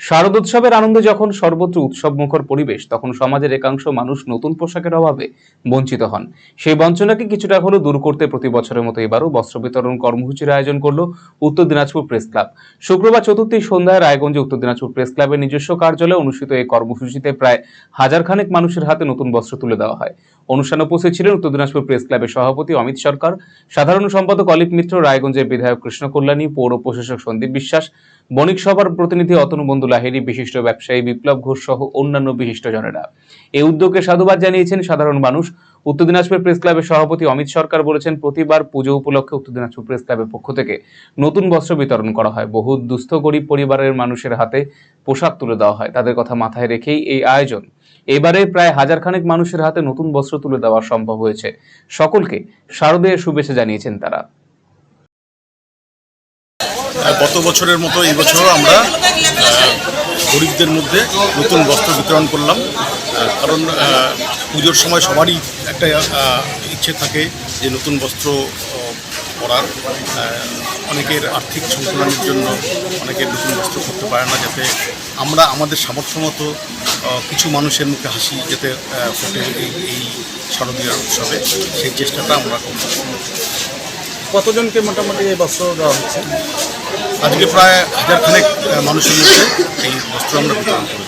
শারদোৎসবের আনন্দে যখন সর্বত্র উৎসবমুখর পরিবেশ, তখন সমাজের একাংশ মানুষ নতুন পোশাকের অভাবে বঞ্চিত হন। সেই বঞ্চনাকে কিছুটা হলেও দূর করতে প্রতি বছরের মতো এবারও বস্ত্র বিতরণ কর্মসূচির আয়োজন করল উত্তর দিনাজপুর প্রেস ক্লাব। শুক্রবার চতুর্থী সন্ধ্যায় রায়গঞ্জে উত্তর দিনাজপুর প্রেস ক্লাবের নিজস্ব কার্যালয়ে অনুষ্ঠিত এই কর্মসূচিতে প্রায় হাজার খানেক মানুষের হাতে নতুন বস্ত্র তুলে দেওয়া হয়। অনুষ্ঠানে উপস্থিত ছিলেন উত্তর দিনাজপুর প্রেস ক্লাবের সভাপতি অমিত সরকার, সাধারণ সম্পাদক অলিপ মিত্র, রায়গঞ্জের বিধায়ক কৃষ্ণ কল্যাণী পৌর প্রশাসক সন্দীপ বিশ্বাস বণিক সভার প্রতিনিধি অতনু বন্ধু লাহিড়ী বিশিষ্ট ব্যবসায়ী বিপ্লব ঘোষ সহ অন্যান্য বিশিষ্টজনেরা। এই উদ্যোগকে সাধুবাদ জানিয়েছেন সাধারণ মানুষ। উত্তর দিনাজপুর প্রেস ক্লাবের সভাপতি অমিত সরকার বলেছেন, প্রতিবার পুজো উপলক্ষে উত্তর দিনাজপুর প্রেস ক্লাবের পক্ষ থেকে নতুন বস্ত্র বিতরণ করা হয়। বহু দুস্থ, গরিব পরিবারের মানুষের হাতে পোশাক তুলে দেওয়া হয়। তাদের কথা মাথায় রেখেই এই আয়োজন। এবারে প্রায় হাজার খানেক মানুষের হাতে নতুন বস্ত্র তুলে দেওয়া সম্ভব হয়েছে। সকলকে শারদীয় শুভেচ্ছা জানিয়েছেন তারা। গত বছরের মতো এই বছরও আমরা গরিবদের মধ্যে নতুন বস্ত্র বিতরণ করলাম। কারণ পুজোর সময় সবারই একটা ইচ্ছে থাকে যে নতুন বস্ত্র পরার। অনেকের আর্থিক সংকলনের জন্য অনেকের নতুন বস্ত্র করতে পারে না, যাতে আমরা আমাদের সামর্থ্য মতো কিছু মানুষের মুখে হাসি যাতে ফোটে এই এই শারদীয় উৎসবে। সেই চেষ্টাটা আমরা করছি। কতজনকে মোটামুটি এই বস্ত্র দেওয়া হচ্ছে? আজকে প্রায় হাজার খানেক আহ, মানুষের মধ্যে এই বস্ত্র আমরা বিতরণ করি